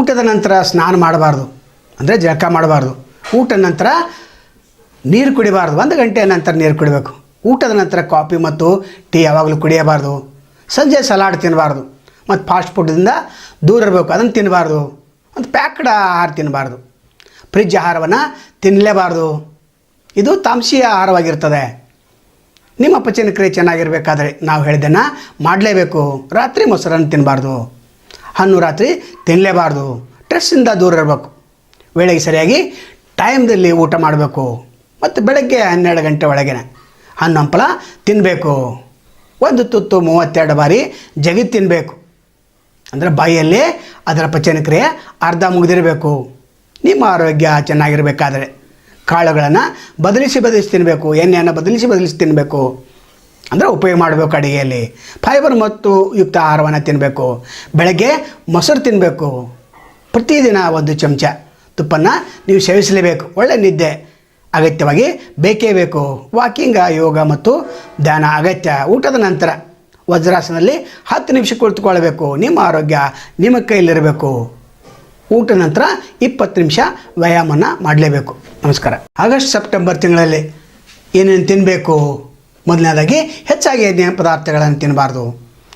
ಊಟದ ನಂತರ ಸ್ನಾನ ಮಾಡಬಾರ್ದು. ಅಂದರೆ ಜಳಕ ಮಾಡಬಾರ್ದು. ಊಟದ ನಂತರ ನೀರು ಕುಡಿಬಾರ್ದು. ಒಂದು ಗಂಟೆಯ ನಂತರ ನೀರು ಕುಡಿಬೇಕು. ಊಟದ ನಂತರ ಕಾಫಿ ಮತ್ತು ಟೀ ಯಾವಾಗಲೂ ಕುಡಿಯಬಾರ್ದು. ಸಂಜೆ ಸಲಾಡ್ ತಿನ್ನಬಾರ್ದು ಮತ್ತು ಫಾಸ್ಟ್ ಫುಡ್ದಿಂದ ದೂರ ಇರಬೇಕು. ಅದನ್ನು ತಿನ್ನಬಾರ್ದು ಒಂದು ಪ್ಯಾಕ್ಡ್ ಆಹಾರ ತಿನ್ನಬಾರ್ದು ಫ್ರಿಜ್ ಆಹಾರವನ್ನು ತಿನ್ನಲೇಬಾರ್ದು ಇದು ತಾಮಸೀಯ ಆಹಾರವಾಗಿರ್ತದೆ. ನಿಮ್ಮ ಪಚನಕ್ರಿಯೆ ಚೆನ್ನಾಗಿರಬೇಕಾದ್ರೆ ನಾವು ಹೇಳಿದ್ದನ್ನು ಮಾಡಲೇಬೇಕು. ರಾತ್ರಿ ಮೊಸರನ್ನು ತಿನ್ನಬಾರ್ದು ಹಣ್ಣು ರಾತ್ರಿ ತಿನ್ನಲೇಬಾರ್ದು ಸ್ಟ್ರೆಸ್ಸಿಂದ ದೂರ ಇರಬೇಕು. ವೇಳೆಗೆ ಸರಿಯಾಗಿ ಟೈಮ್ದಲ್ಲಿ ಊಟ ಮಾಡಬೇಕು. ಮತ್ತು ಬೆಳಗ್ಗೆ ಹನ್ನೆರಡು ಗಂಟೆ ಒಳಗೆ ಹಣ್ಣು ಹಂಪಲ ತಿನ್ನಬೇಕು ಒಂದು ತುತ್ತು ಮೂವತ್ತೆರಡು ಬಾರಿ ಜಗಿ ತಿನ್ನಬೇಕು ಅಂದರೆ ಬಾಯಿಯಲ್ಲಿ ಅದರ ಪಚನ ಕ್ರಿಯೆ ಅರ್ಧ ಮುಗಿದಿರಬೇಕು. ನಿಮ್ಮ ಆರೋಗ್ಯ ಚೆನ್ನಾಗಿರಬೇಕಾದರೆ ಕಾಳುಗಳನ್ನು ಬದಲಿಸಿ ಬದಲಿಸಿ ತಿನ್ನಬೇಕು ಎಣ್ಣೆಯನ್ನು ಬದಲಿಸಿ ಬದಲಿಸಿ ತಿನ್ನಬೇಕು ಅಂದರೆ ಉಪಯೋಗ ಮಾಡಬೇಕು ಅಡುಗೆಯಲ್ಲಿ. ಫೈಬರ್ ಮತ್ತು ಯುಕ್ತ ಆಹಾರವನ್ನು ತಿನ್ನಬೇಕು ಬೆಳಗ್ಗೆ ಮೊಸರು ತಿನ್ನಬೇಕು ಪ್ರತಿದಿನ ಒಂದು ಚಮಚ ತುಪ್ಪನ್ನು ನೀವು ಸೇವಿಸಲೇಬೇಕು. ಒಳ್ಳೆ ನಿದ್ದೆ. ಅಗತ್ಯವಾಗಿ ಬೇಕೇ ಬೇಕು. ವಾಕಿಂಗ್, ಯೋಗ ಮತ್ತು ಧ್ಯಾನ ಅಗತ್ಯ. ಊಟದ ನಂತರ ವಜ್ರಾಸನಲ್ಲಿ ಹತ್ತು ನಿಮಿಷ ಕುಳಿತುಕೊಳ್ಳಬೇಕು. ನಿಮ್ಮ ಆರೋಗ್ಯ ನಿಮ್ಮ ಕೈಯಲ್ಲಿರಬೇಕು. ಊಟ ನಂತರ ಇಪ್ಪತ್ತು ನಿಮಿಷ ವ್ಯಾಯಾಮನ ಮಾಡಲೇಬೇಕು. ನಮಸ್ಕಾರ. ಆಗಸ್ಟ್, ಸೆಪ್ಟೆಂಬರ್ ತಿಂಗಳಲ್ಲಿ ಏನೇನು ತಿನ್ನಬೇಕು ಮೊದಲನೇದಾಗಿ ಹೆಚ್ಚಾಗಿ ಎಣ್ಣೆ ಪದಾರ್ಥಗಳನ್ನು ತಿನ್ನಬಾರ್ದು.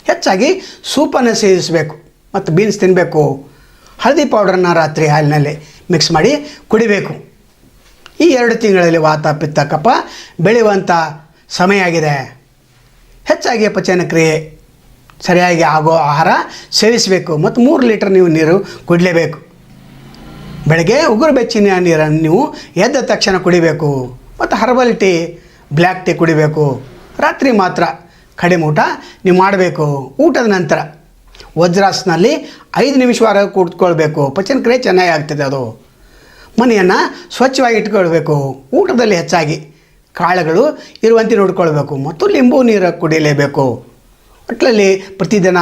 ಹೆಚ್ಚಾಗಿ ಸೂಪನ್ನು ಸೇವಿಸಬೇಕು ಮತ್ತು ಬೀನ್ಸ್ ತಿನ್ನಬೇಕು. ಹಳದಿ ಪೌಡರನ್ನು ರಾತ್ರಿ ಹಾಲಿನಲ್ಲಿ ಮಿಕ್ಸ್ ಮಾಡಿ ಕುಡಿಬೇಕು. ಈ ಎರಡು ತಿಂಗಳಲ್ಲಿ ವಾತ ಪಿತ್ತ ಬೆಳೆಯುವಂಥ ಸಮಯ ಆಗಿದೆ. ಹೆಚ್ಚಾಗಿ ಪಚನ ಕ್ರಿಯೆ ಸರಿಯಾಗಿ ಆಗೋ ಆಹಾರ ಸೇವಿಸಬೇಕು ಮತ್ತು ಮೂರು ಲೀಟರ್ ನೀವು ನೀರು ಕುಡಲೇಬೇಕು. ಬೆಳಗ್ಗೆ ಉಗುರು ಬೆಚ್ಚಿನ ನೀರನ್ನು ನೀವು ಎದ್ದ ತಕ್ಷಣ ಕುಡಿಬೇಕು ಮತ್ತು ಹರ್ಬಲ್ ಟೀ ಬ್ಲ್ಯಾಕ್ ಟೀ ಕುಡಿಬೇಕು. ರಾತ್ರಿ ಮಾತ್ರ ಕಡಿಮೆ ಊಟ ನೀವು ಮಾಡಬೇಕು. ಊಟದ ನಂತರ ವಜ್ರಾಸನಲ್ಲಿ ಐದು ನಿಮಿಷವಾರ ಕೂತ್ಕೊಳ್ಬೇಕು. ಪಚನ ಕ್ರಿಯೆ ಚೆನ್ನಾಗಿ ಆಗ್ತದೆ ಅದು. ಮನೆಯನ್ನು ಸ್ವಚ್ಛವಾಗಿ ಇಟ್ಕೊಳ್ಬೇಕು. ಊಟದಲ್ಲಿ ಹೆಚ್ಚಾಗಿ ಕಾಳುಗಳು ಇರುವಂತೆ ನೋಡ್ಕೊಳ್ಬೇಕು ಮತ್ತು ಲಿಂಬು ನೀರು ಕುಡಿಯಲೇಬೇಕು ಒಟ್ಟಲ್ಲಿ ಪ್ರತಿದಿನ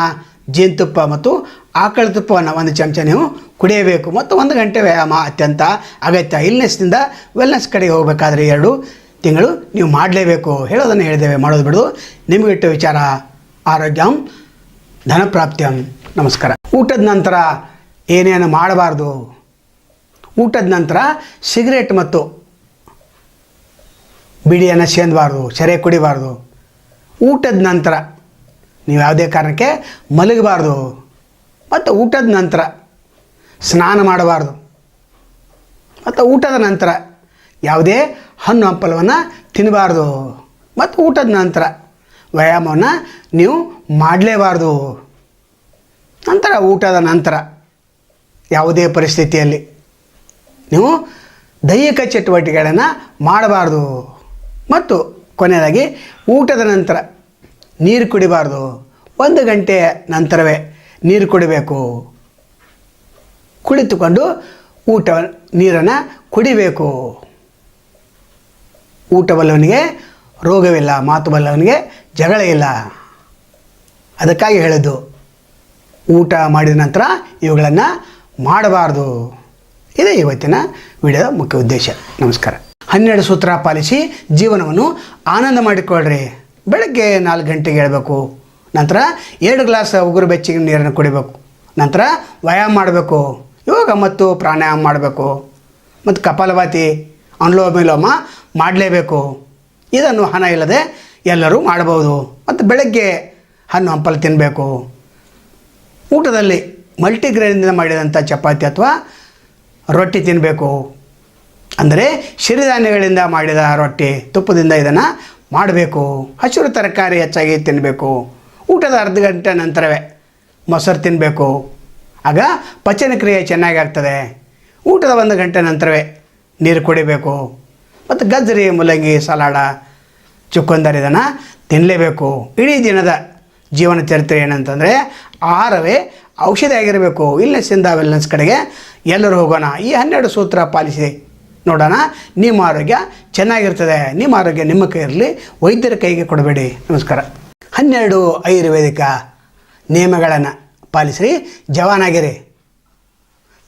ಜೇನುತುಪ್ಪ ಮತ್ತು ಆಕಳ ತುಪ್ಪವನ್ನು ಒಂದು ಚಮಚ ನೀವು ಕುಡಿಯಬೇಕು. ಮತ್ತು ಒಂದು ಗಂಟೆ ವ್ಯಾಯಾಮ ಅತ್ಯಂತ ಅಗತ್ಯ. ಇಲ್ನೆಸ್ನಿಂದ ವೆಲ್ನೆಸ್ ಕಡೆಗೆ ಹೋಗಬೇಕಾದ್ರೆ ಎರಡು ತಿಂಗಳು ನೀವು ಮಾಡಲೇಬೇಕು. ಹೇಳೋದನ್ನು ಹೇಳಿದ್ದೇವೆ, ಮಾಡೋದು ಬಿಡೋದು ನಿಮಗಿಟ್ಟು ವಿಚಾರ, ಆರೋಗ್ಯಂ, ಧನಪ್ರಾಪ್ತಿಯಂ. ನಮಸ್ಕಾರ. ಊಟದ ನಂತರ ಏನೇನು ಮಾಡಬಾರ್ದು? ಊಟದ ನಂತರ ಸಿಗರೇಟ್ ಮತ್ತು ಬಿಡಿಯನ್ನು ಸೇದಬಾರ್ದು, ಸೆರೆ ಕುಡಿಬಾರ್ದು. ಊಟದ ನಂತರ ನೀವು ಯಾವುದೇ ಕಾರಣಕ್ಕೆ ಮಲಗಬಾರ್ದು. ಮತ್ತು ಊಟದ ನಂತರ ಸ್ನಾನ ಮಾಡಬಾರ್ದು. ಮತ್ತು ಊಟದ ನಂತರ ಯಾವುದೇ ಹಣ್ಣು ಹಂಪಲವನ್ನು ತಿನ್ನಬಾರ್ದು ಮತ್ತು ಊಟದ ನಂತರ ವ್ಯಾಯಾಮವನ್ನು ನೀವು ಮಾಡಲೇಬಾರ್ದು. ನಂತರ ಊಟದ ನಂತರ ಯಾವುದೇ ಪರಿಸ್ಥಿತಿಯಲ್ಲಿ ನೀವು ದೈಹಿಕ ಚಟುವಟಿಕೆಗಳನ್ನು ಮಾಡಬಾರ್ದು. ಮತ್ತು ಕೊನೆಯದಾಗಿ ಊಟದ ನಂತರ ನೀರು ಕುಡಿಬಾರ್ದು. ಒಂದು ಗಂಟೆ ನಂತರವೇ ನೀರು ಕುಡಿಬೇಕು. ಕುಳಿತುಕೊಂಡು ಊಟ ನೀರನ್ನು ಕುಡಿಬೇಕು. ಊಟ ಬಲ್ಲವನಿಗೆ ರೋಗವಿಲ್ಲ ಮಾತು ಬಲ್ಲವನಿಗೆ ಜಗಳ ಇಲ್ಲ. ಅದಕ್ಕಾಗಿ ಹೇಳಿದ್ದು ಊಟ ಮಾಡಿದ ನಂತರ ಇವುಗಳನ್ನು ಮಾಡಬಾರ್ದು. ಇದೇ ಇವತ್ತಿನ ವಿಡಿಯೋದ ಮುಖ್ಯ ಉದ್ದೇಶ. ನಮಸ್ಕಾರ. ಹನ್ನೆರಡು ಸೂತ್ರ ಪಾಲಿಸಿ ಜೀವನವನ್ನು ಆನಂದ ಮಾಡಿಕೊಳ್ಳ್ರಿ. ಬೆಳಗ್ಗೆ ನಾಲ್ಕು ಗಂಟೆಗೆ ಹೇಳಬೇಕು. ನಂತರ ಎರಡು ಗ್ಲಾಸ್ ಉಗುರು ಬೆಚ್ಚಗೆ ನೀರನ್ನು ಕುಡಿಬೇಕು. ನಂತರ ವ್ಯಾಯಾಮ ಮಾಡಬೇಕು. ಯೋಗ ಮತ್ತು ಪ್ರಾಣಾಯಾಮ ಮಾಡಬೇಕು. ಮತ್ತು ಕಪಾಲಭಾತಿ, ಅನುಲೋಮ ವಿಲೋಮ ಮಾಡಲೇಬೇಕು. ಇದನ್ನು ಹಣ ಇಲ್ಲದೆ ಎಲ್ಲರೂ ಮಾಡಬಹುದು. ಮತ್ತು ಬೆಳಗ್ಗೆ ಹಣ್ಣು ಹಂಪಲು ತಿನ್ನಬೇಕು ಊಟದಲ್ಲಿ ಮಲ್ಟಿಗ್ರೇನಿಂದ ಮಾಡಿದಂಥ ಚಪಾತಿ ಅಥವಾ ರೊಟ್ಟಿ ತಿನ್ನಬೇಕು ಅಂದರೆ ಸಿರಿಧಾನ್ಯಗಳಿಂದ ಮಾಡಿದ ರೊಟ್ಟಿ, ತುಪ್ಪದಿಂದ ಇದನ್ನು ಮಾಡಬೇಕು. ಹಸಿರು ತರಕಾರಿ ಹೆಚ್ಚಾಗಿ ತಿನ್ನಬೇಕು ಊಟದ ಅರ್ಧ ಗಂಟೆ ನಂತರವೇ ಮೊಸರು ತಿನ್ನಬೇಕು ಆಗ ಪಚನ ಕ್ರಿಯೆ ಚೆನ್ನಾಗಿ ಆಗ್ತದೆ. ಊಟದ ಒಂದು ಗಂಟೆ ನಂತರವೇ ನೀರು ಕುಡಿಬೇಕು. ಮತ್ತು ಗಜ್ಜರಿ ಮೂಲಂಗಿ ಸಲಾಡ ಚುಕ್ಕಂದರ್ ಇದನ್ನು ತಿನ್ನಲೇಬೇಕು ಇಡೀ ದಿನದ ಜೀವನ ಚರಿತ್ರೆ ಏನಂತಂದರೆ ಆಹಾರವೇ ಔಷಧಿ ಆಗಿರಬೇಕು ಇಲ್ನೆಸ್ಸಿಂದ ವೆಲ್ನೆಸ್ ಕಡೆಗೆ ಎಲ್ಲರೂ ಹೋಗೋಣ. ಈ ಹನ್ನೆರಡು ಸೂತ್ರ ಪಾಲಿಸಿ ನೋಡೋಣ. ನಿಮ್ಮ ಆರೋಗ್ಯ ಚೆನ್ನಾಗಿರ್ತದೆ. ನಿಮ್ಮ ಆರೋಗ್ಯ ನಿಮ್ಮ ಕೈಯಲ್ಲಿ ವೈದ್ಯರ ಕೈಗೆ ಕೊಡಬೇಡಿ. ನಮಸ್ಕಾರ. ಹನ್ನೆರಡು ಆಯುರ್ವೇದಿಕ ನಿಯಮಗಳನ್ನು ಪಾಲಿಸಿ ಜವಾನಾಗಿರಿ.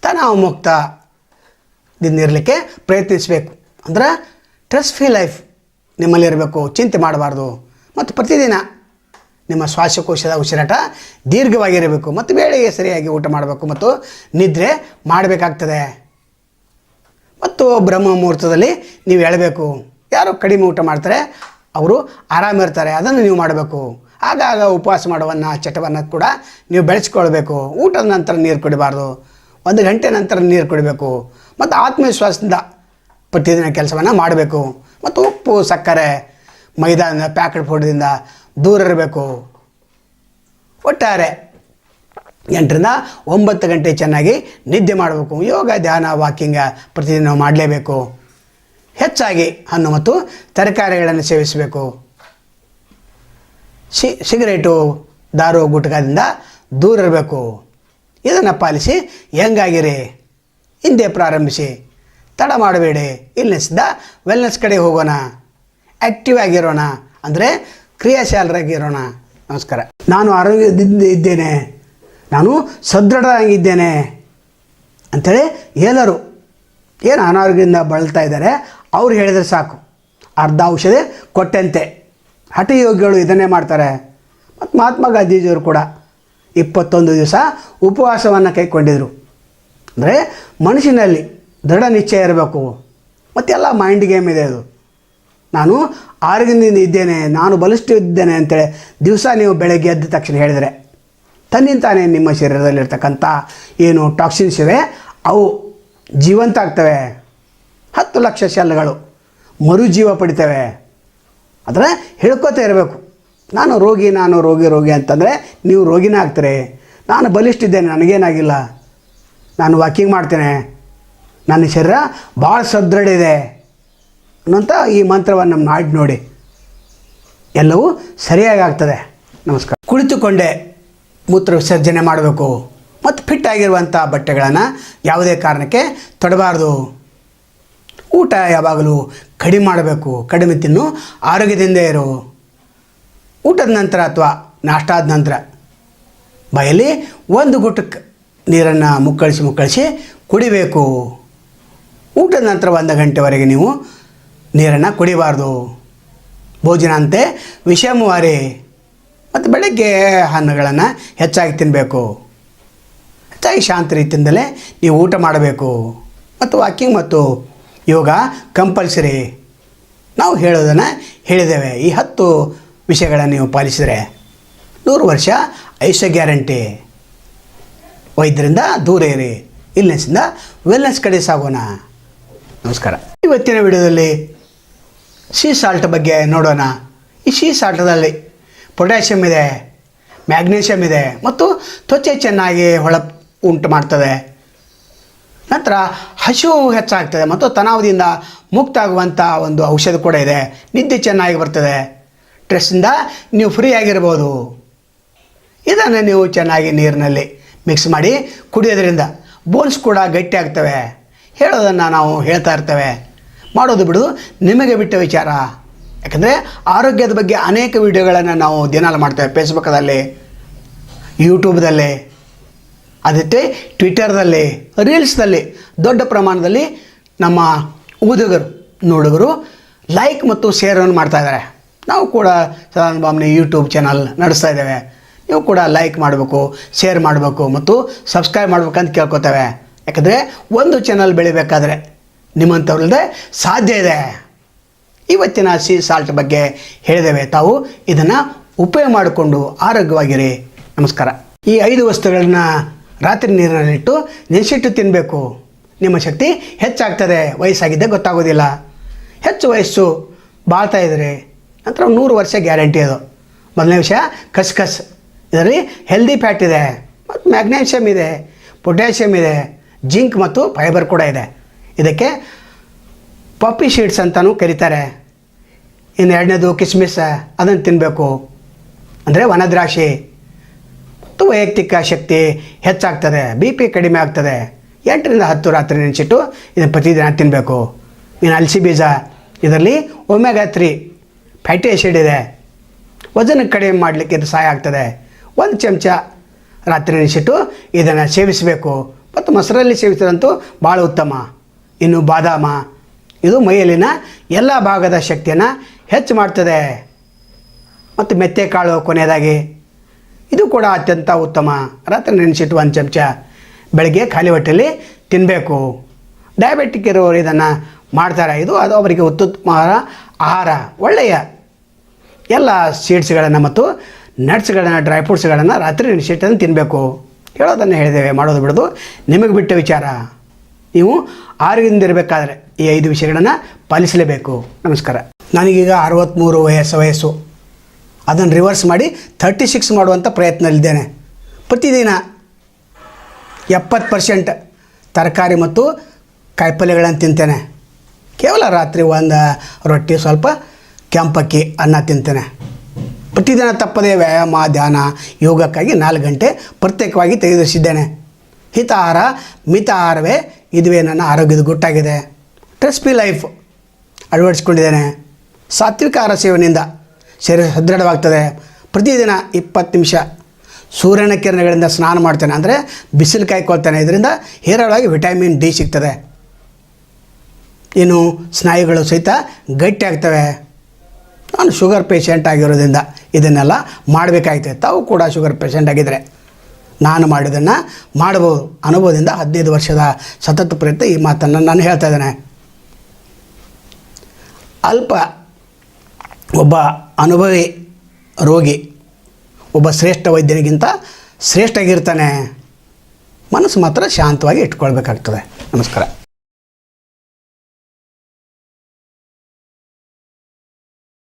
ತನಾವು ಮುಕ್ತದಿಂದ ಇರಲಿಕ್ಕೆ ಪ್ರಯತ್ನಿಸಬೇಕು. ಅಂದ್ರೆ ಸ್ಟ್ರೆಸ್ ಫ್ರೀ ಲೈಫ್ ನಿಮ್ಮಲ್ಲಿರಬೇಕು ಚಿಂತೆ ಮಾಡಬಾರ್ದು. ಮತ್ತು ಪ್ರತಿದಿನ ನಿಮ್ಮ ಶ್ವಾಸಕೋಶದ ಉಸಿರಾಟ ದೀರ್ಘವಾಗಿರಬೇಕು ಮತ್ತು ವೇಳೆಗೆ ಸರಿಯಾಗಿ ಊಟ ಮಾಡಬೇಕು ಮತ್ತು ನಿದ್ರೆ ಮಾಡಬೇಕಾಗ್ತದೆ. ಮತ್ತು ಬ್ರಹ್ಮ ಮುಹೂರ್ತದಲ್ಲಿ ನೀವು ಹೇಳಬೇಕು ಯಾರು ಕಡಿಮೆ ಊಟ ಮಾಡ್ತಾರೆ, ಅವರು ಆರಾಮಿರ್ತಾರೆ ಅದನ್ನು ನೀವು ಮಾಡಬೇಕು. ಆಗಾಗ ಉಪವಾಸ ಮಾಡುವನ್ನ, ಚಟವನ್ನು ಕೂಡ ನೀವು ಬೆಳೆಸ್ಕೊಳ್ಬೇಕು. ಊಟದ ನಂತರ ನೀರು ಕುಡಿಬಾರ್ದು. ಒಂದು ಗಂಟೆ ನಂತರ ನೀರು ಕುಡಿಬೇಕು. ಮತ್ತು ಆತ್ಮವಿಶ್ವಾಸದಿಂದ ಪ್ರತಿದಿನ ಕೆಲಸವನ್ನು ಮಾಡಬೇಕು. ಮತ್ತು ಉಪ್ಪು, ಸಕ್ಕರೆ ಮೈದಾನ ಪ್ಯಾಕೆಟ್ ಫುಡ್ದಿಂದ ದೂರ ಇರಬೇಕು. ಒಟ್ಟಾರೆ ಎಂಟರಿಂದ ಒಂಬತ್ತು ಗಂಟೆ ಚೆನ್ನಾಗಿ ನಿದ್ದೆ ಮಾಡಬೇಕು. ಯೋಗ, ಧ್ಯಾನ, ವಾಕಿಂಗ ಪ್ರತಿದಿನ ಮಾಡಲೇಬೇಕು. ಹೆಚ್ಚಾಗಿ ಹಣ್ಣು ಮತ್ತು ತರಕಾರಿಗಳನ್ನು ಸೇವಿಸಬೇಕು. ಸಿ ಸಿಗರೇಟು, ದಾರು, ಗುಟ್ಕದಿಂದ ದೂರ ಇರಬೇಕು. ಇದನ್ನು ಪಾಲಿಸಿ ಹೆಂಗಾಗಿರಿ? ಹಿಂದೆ ಪ್ರಾರಂಭಿಸಿ. ತಡ ಮಾಡಬೇಡಿ. ಇಲ್ಲಿಸಿದ ವೆಲ್ನೆಸ್ ಕಡೆ ಹೋಗೋಣ. ಆ್ಯಕ್ಟಿವ್ ಆಗಿರೋಣ. ಅಂದರೆ ಕ್ರಿಯಾಶಾಲರಾಗಿರೋಣ ನಮಸ್ಕಾರ. ನಾನು ಆರೋಗ್ಯದಿಂದ ಇದ್ದೇನೆ. ನಾನು ಸದೃಢರಾಗಿದ್ದೇನೆ. ಅಂಥೇಳಿ ಎಲ್ಲರೂ ಏನು ಅನಾರೋಗ್ಯದಿಂದ ಬಳಲ್ತಾ ಇದ್ದಾರೆ, ಅವ್ರು ಹೇಳಿದರೆ ಸಾಕು. ಅರ್ಧ ಔಷಧಿ ಕೊಟ್ಟಂತೆ. ಹಠಯೋಗಿಗಳು ಇದನ್ನೇ ಮಾಡ್ತಾರೆ. ಮತ್ತು ಮಹಾತ್ಮ ಗಾಂಧೀಜಿಯವರು ಕೂಡ ಇಪ್ಪತ್ತೊಂದು ದಿವಸ ಉಪವಾಸವನ್ನು ಕೈಕೊಂಡಿದ್ರು ಅಂದರೆ ಮನುಷ್ಯನಲ್ಲಿ ದೃಢ ನಿಶ್ಚಯ ಇರಬೇಕು. ಮತ್ತೆಲ್ಲ ಮೈಂಡ್ ಗೇಮ್ ಇದೆ ಅದು. ನಾನು ಆರೋಗ್ಯದಿಂದ ಇದ್ದೇನೆ, ನಾನು ಬಲಿಷ್ಠ ಇದ್ದೇನೆ ಅಂತೇಳಿ ದಿವಸ ನೀವು ಬೆಳಗ್ಗೆ ಎದ್ದ ತಕ್ಷಣ ಹೇಳಿದರೆ ತನ್ನಿಂತಾನೆ ನಿಮ್ಮ ಶರೀರದಲ್ಲಿರ್ತಕ್ಕಂಥ ಏನು ಟಾಕ್ಸಿನ್ಸ್ ಇವೆ, ಅವು ಜೀವಂತ ಆಗ್ತವೆ. ಹತ್ತು ಲಕ್ಷ ಶೆಲ್ಗಳು ಮರುಜೀವ ಪಡಿತವೆ. ಆದರೆ ಹೇಳ್ಕೊತಾ ಇರಬೇಕು. ನಾನು ರೋಗಿ ನಾನು ರೋಗಿ ರೋಗಿ ಅಂತಂದರೆ ನೀವು ರೋಗಿನೇ ಆಗ್ತೀರಿ. ನಾನು ಬಲಿಷ್ಠ ಇದ್ದೇನೆ, ನನಗೇನಾಗಿಲ್ಲ. ನಾನು ವಾಕಿಂಗ್ ಮಾಡ್ತೇನೆ. ನನ್ನ ಶರೀರ ಭಾಳ ಸದೃಢ ಇದೆ ಅನ್ನೋಂಥ ಈ ಮಂತ್ರವನ್ನು ನಾಡಿ ನೋಡಿ. ಎಲ್ಲವೂ ಸರಿಯಾಗಿ ಆಗ್ತದೆ ನಮಸ್ಕಾರ. ಕುಳಿತುಕೊಂಡೆ, ಮೂತ್ರ ವಿಸರ್ಜನೆ ಮಾಡಬೇಕು. ಮತ್ತು ಫಿಟ್ ಆಗಿರುವಂಥ ಬಟ್ಟೆಗಳನ್ನು ಯಾವುದೇ ಕಾರಣಕ್ಕೆ ತೊಡಬಾರ್ದು. ಊಟ ಯಾವಾಗಲೂ ಕಡಿಮೆ ಮಾಡಬೇಕು, ಕಡಿಮೆ ತಿನ್ನು, ಆರೋಗ್ಯದಿಂದ ಇರು. ಊಟದ ನಂತರ ಅಥವಾ ನಾಷ್ಟಾದ ನಂತರ ಬಾಯಲ್ಲಿ ಒಂದು ಗುಟಕ್ಕೆ ನೀರನ್ನು ಮುಕ್ಕಳಿಸಿ ಮುಕ್ಕಳಿಸಿ ಕುಡಿಬೇಕು. ಊಟದ ನಂತರ ಒಂದು ಗಂಟೆವರೆಗೆ ನೀವು ನೀರನ್ನು ಕುಡಿಬಾರ್ದು. ಭೋಜನ ಅಂತೆ ವಿಷಮವಾರಿ. ಮತ್ತು ಬೆಳಗ್ಗೆ ಹಣ್ಣುಗಳನ್ನು ಹೆಚ್ಚಾಗಿ ತಿನ್ನಬೇಕು ಹೆಚ್ಚಾಗಿ ಶಾಂತ ರೀತಿಯಿಂದಲೇ ನೀವು ಊಟ ಮಾಡಬೇಕು. ಮತ್ತು ವಾಕಿಂಗ್ ಮತ್ತು ಯೋಗ ಕಂಪಲ್ಸರಿ. ನಾವು ಹೇಳೋದನ್ನು ಹೇಳಿದ್ದೇವೆ. ಈ ಹತ್ತು ವಿಷಯಗಳನ್ನು ನೀವು ಪಾಲಿಸಿದರೆ ನೂರು ವರ್ಷ ಆಯುಷ್ಯ ಗ್ಯಾರಂಟಿ. ವೈದ್ಯರಿಂದ ದೂರ ಇರಿ. ಇಲ್ನೆಸ್ಸಿಂದ ವೆಲ್ನೆಸ್ ಕಡೆ ಸಾಗೋಣ. ನಮಸ್ಕಾರ. ಇವತ್ತಿನ ವಿಡಿಯೋದಲ್ಲಿ ಸೀ ಸಾಲ್ಟ್ ಬಗ್ಗೆ ನೋಡೋಣ. ಈ ಸೀ ಸಾಲ್ಟದಲ್ಲಿ ಪೊಟ್ಯಾಷಿಯಮ್ ಇದೆ ಮ್ಯಾಗ್ನೀಷಿಯಮ್ ಇದೆ ಮತ್ತು ತ್ವಚೆ ಚೆನ್ನಾಗಿ ಹೊಳ ಉಂಟು ಮಾಡ್ತದೆ. ನಂತರ ಹಸಿವು ಹೆಚ್ಚಾಗ್ತದೆ ಮತ್ತು ತನಾವದಿಂದ ಮುಕ್ತ ಆಗುವಂಥ ಒಂದು ಔಷಧ ಕೂಡ ಇದೆ. ನಿದ್ದೆ ಚೆನ್ನಾಗಿ ಬರ್ತದೆ. ಸ್ಟ್ರೆಸ್ಸಿಂದ ನೀವು ಫ್ರೀ ಆಗಿರ್ಬೋದು. ಇದನ್ನು ನೀವು ಚೆನ್ನಾಗಿ ನೀರಿನಲ್ಲಿ ಮಿಕ್ಸ್ ಮಾಡಿ ಕುಡಿಯೋದ್ರಿಂದ ಬೋನ್ಸ್ ಕೂಡ ಗಟ್ಟಿ ಆಗ್ತವೆ ಹೇಳೋದನ್ನು ನಾವು ಹೇಳ್ತಾ ಇರ್ತೇವೆ. ಮಾಡೋದು ಬಿಡು, ನಿಮಗೆ ಬಿಟ್ಟ ವಿಚಾರ. ಯಾಕಂದರೆ ಆರೋಗ್ಯದ ಬಗ್ಗೆ ಅನೇಕ ವಿಡಿಯೋಗಳನ್ನು ನಾವು ದಿನಾಲು ಮಾಡ್ತೇವೆ. ಫೇಸ್ಬುಕ್ದಲ್ಲಿ ಯೂಟ್ಯೂಬ್ದಲ್ಲಿ ಅದಕ್ಕೆ ಟ್ವಿಟರ್ದಲ್ಲಿ ರೀಲ್ಸ್ದಲ್ಲಿ ದೊಡ್ಡ ಪ್ರಮಾಣದಲ್ಲಿ ನಮ್ಮ ಓದುಗರು, ನೋಡುಗರು ಲೈಕ್ ಮತ್ತು ಶೇರನ್ನು ಮಾಡ್ತಾ ಇದ್ದಾರೆ. ನಾವು ಕೂಡ ಬಾಮ್ನಿ ಯೂಟ್ಯೂಬ್ ಚಾನಲ್ ನಡೆಸ್ತಾ ಇದ್ದೇವೆ. ನೀವು ಕೂಡ ಲೈಕ್ ಮಾಡಬೇಕು ಶೇರ್ ಮಾಡಬೇಕು ಮತ್ತು ಸಬ್ಸ್ಕ್ರೈಬ್ ಮಾಡ್ಬೇಕಂತ ಕೇಳ್ಕೊತೇವೆ. ಯಾಕಂದರೆ ಒಂದು ಚಾನಲ್ ಬೆಳಿಬೇಕಾದ್ರೆ ನಿಮ್ಮಂಥವ್ರಲ್ಲದೆ ಸಾಧ್ಯ ಇದೆ. ಇವತ್ತಿನ ಸಿ ಸಾಲ್ಟ್ ಬಗ್ಗೆ ಹೇಳಿದ್ದೇವೆ. ತಾವು ಇದನ್ನು ಉಪಯೋಗ ಮಾಡಿಕೊಂಡು ಆರೋಗ್ಯವಾಗಿರಿ. ನಮಸ್ಕಾರ. ಈ ಐದು ವಸ್ತುಗಳನ್ನು ರಾತ್ರಿ ನೀರಿನಲ್ಲಿಟ್ಟು ನೆನೆಸಿಟ್ಟು ತಿನ್ನಬೇಕು ನಿಮ್ಮ ಶಕ್ತಿ ಹೆಚ್ಚಾಗ್ತದೆ. ವಯಸ್ಸಾಗಿದ್ದೇ ಗೊತ್ತಾಗೋದಿಲ್ಲ. ಹೆಚ್ಚು ವಯಸ್ಸು ಬಾಳ್ತಾ ಇದ್ರಿ ನಂತರ ನೂರು ವರ್ಷ ಗ್ಯಾರಂಟಿ ಅದು. ಮೊದಲನೇ ವಿಷಯ ಕಸ್ಕಸ್. ಇದರಲ್ಲಿ ಹೆಲ್ದಿ ಫ್ಯಾಟ್ ಇದೆ. ಮತ್ತು ಮ್ಯಾಗ್ನೇಷಿಯಮ್ ಇದೆ. ಪೊಟ್ಯಾಷಿಯಮ್ ಇದೆ. ಜಿಂಕ್ ಮತ್ತು ಫೈಬರ್ ಕೂಡ ಇದೆ. ಇದಕ್ಕೆ ಪಪ್ಪಿ ಶೀಡ್ಸ್ ಅಂತಲೂ ಕರೀತಾರೆ. ಇನ್ನು ಎರಡನೇದು ಕಿಸ್ಮಿಸ್, ಅದನ್ನು ತಿನ್ನಬೇಕು ಅಂದರೆ ವನದ್ರಾಕ್ಷಿ. ಮತ್ತು ವೈಯಕ್ತಿಕ ಶಕ್ತಿ ಹೆಚ್ಚಾಗ್ತದೆ ಬಿ ಪಿ ಕಡಿಮೆ ಆಗ್ತದೆ. ಎಂಟರಿಂದ ಹತ್ತು ರಾತ್ರಿ ನೆನೆಸಿಟ್ಟು ಇದನ್ನು ಪ್ರತಿದಿನ ತಿನ್ನಬೇಕು ಇನ್ನು ಅಲಸಿ ಬೀಜ, ಇದರಲ್ಲಿ ಒಮೆಗಾ ತ್ರೀ ಫ್ಯಾಟಿ ಆ್ಯಸಿಡ್ ಇದೆ. ವಜನ ಕಡಿಮೆ ಮಾಡಲಿಕ್ಕೆ ಇದು ಸಹಾಯ ಆಗ್ತದೆ. ಒಂದು ಚಮಚ ರಾತ್ರಿ ನೆನೆಸಿಟ್ಟು ಇದನ್ನು ಸೇವಿಸಬೇಕು. ಮತ್ತು ಮೊಸರಲ್ಲಿ ಸೇವಿಸಿದಂತೂ ಭಾಳ ಉತ್ತಮ. ಇನ್ನು ಬಾದಾಮ. ಇದು ಮೈಯಲ್ಲಿನ ಎಲ್ಲ ಭಾಗದ ಶಕ್ತಿಯನ್ನು ಹೆಚ್ಚು ಮಾಡ್ತದೆ. ಮತ್ತು ಮೆತ್ತೆಕಾಳು ಕೊನೆಯದಾಗಿ. ಇದು ಕೂಡ ಅತ್ಯಂತ ಉತ್ತಮ. ರಾತ್ರಿ ನೆನೆಸಿಟ್ಟು ಒಂದು ಚಮಚ ಬೆಳಗ್ಗೆ ಖಾಲಿ ಹೊಟ್ಟೆಯಲ್ಲಿ ತಿನ್ನಬೇಕು ಡಯಾಬಿಟಿಕ್ ಇರೋರು ಇದನ್ನು ಮಾಡ್ತಾರೆ. ಇದು ಅದು ಅವರಿಗೆ ಉತ್ತಮ ಆಹಾರ. ಒಳ್ಳೆಯ ಎಲ್ಲ ಸೀಡ್ಸ್ಗಳನ್ನು ಮತ್ತು ನಟ್ಸ್ಗಳನ್ನು ಡ್ರೈ ಫ್ರೂಟ್ಸ್ಗಳನ್ನು ರಾತ್ರಿ ನೆನೆಸಿಟ್ಟನ್ನು ತಿನ್ನಬೇಕು ಹೇಳೋದನ್ನು ಹೇಳಿದ್ದೇವೆ, ಮಾಡೋದು ಬಿಡೋದು. ನಿಮಗೆ ಬಿಟ್ಟ ವಿಚಾರ. ನೀವು ಆರೋಗ್ಯದಿಂದ ಇರಬೇಕಾದ್ರೆ ಈ ಐದು ವಿಷಯಗಳನ್ನು ಪಾಲಿಸಲೇಬೇಕು. ನಮಸ್ಕಾರ. ನನಗೀಗ ಅರವತ್ತ್ಮೂರು ವಯಸ್ಸು ವಯಸ್ಸು. ಅದನ್ನು ರಿವರ್ಸ್ ಮಾಡಿ ಥರ್ಟಿ ಸಿಕ್ಸ್ ಮಾಡುವಂಥ ಪ್ರಯತ್ನದಲ್ಲಿದ್ದೇನೆ. ಪ್ರತಿದಿನ ಎಪ್ಪತ್ತು ಪರ್ಸೆಂಟ್ ತರಕಾರಿ ಮತ್ತು ಕಾಯಿಪಲ್ಯಗಳನ್ನು ತಿಂತೇನೆ. ಕೇವಲ ರಾತ್ರಿ ಒಂದು ರೊಟ್ಟಿ ಸ್ವಲ್ಪ ಕೆಂಪಕ್ಕಿ ಅನ್ನ ತಿಂತೇನೆ. ಪ್ರತಿದಿನ ತಪ್ಪದೇ ವ್ಯಾಯಾಮ, ಧ್ಯಾನ, ಯೋಗಕ್ಕಾಗಿ ನಾಲ್ಕು ಗಂಟೆ ಪ್ರತ್ಯೇಕವಾಗಿ ತೆಗೆದಿರಿಸಿದ್ದೇನೆ. ಮಿತ ಆಹಾರವೇ ಇದುವೇ ನನ್ನ ಆರೋಗ್ಯದ ಗುಟ್ಟಾಗಿದೆ. ಟ್ರೆಸ್ಪಿ ಲೈಫ್ ಅಳವಡಿಸ್ಕೊಂಡಿದ್ದೇನೆ. ಸಾತ್ವಿಕ ಆಹಾರ ಸೇವನೆಯಿಂದ ಶರೀರ ಸದೃಢವಾಗ್ತದೆ. ಪ್ರತಿದಿನ ಇಪ್ಪತ್ತು ನಿಮಿಷ ಸೂರ್ಯನ ಕಿರಣಗಳಿಂದ ಸ್ನಾನ ಮಾಡ್ತೇನೆ. ಅಂದರೆ ಬಿಸಿಲು ಕಾಯ್ಕೊಳ್ತೇನೆ ಇದರಿಂದ ಹೇರಳವಾಗಿ ವಿಟಮಿನ್ ಡಿ ಸಿಗ್ತದೆ. ಇನ್ನು ಸ್ನಾಯುಗಳು ಸಹಿತ ಗಟ್ಟಿಯಾಗ್ತವೆ. ನಾನು ಶುಗರ್ ಪೇಷಂಟ್ ಆಗಿರೋದ್ರಿಂದ ಇದನ್ನೆಲ್ಲ ಮಾಡಬೇಕಾಯ್ತು. ತಾವು ಕೂಡ ಶುಗರ್ ಪೇಷಂಟ್ ಆಗಿದ್ದರೆ ನಾನು ಮಾಡಿದ್ದನ್ನು ಮಾಡಬಹುದು. ಅನುಭವದಿಂದ ಹದಿನೈದು ವರ್ಷದ ಸತತ ಪ್ರಯತ್ನ ಈ ಮಾತನ್ನು ನಾನು ಹೇಳ್ತಾ ಇದ್ದೇನೆ. ಅಲ್ಪ ಒಬ್ಬ ಅನುಭವಿ ರೋಗಿ, ಒಬ್ಬ ಶ್ರೇಷ್ಠ ವೈದ್ಯನಿಗಿಂತ ಶ್ರೇಷ್ಠ ಆಗಿರ್ತಾನೆ. ಮನಸ್ಸು ಮಾತ್ರ ಶಾಂತವಾಗಿ ಇಟ್ಕೊಳ್ಬೇಕಾಗ್ತದೆ. ನಮಸ್ಕಾರ.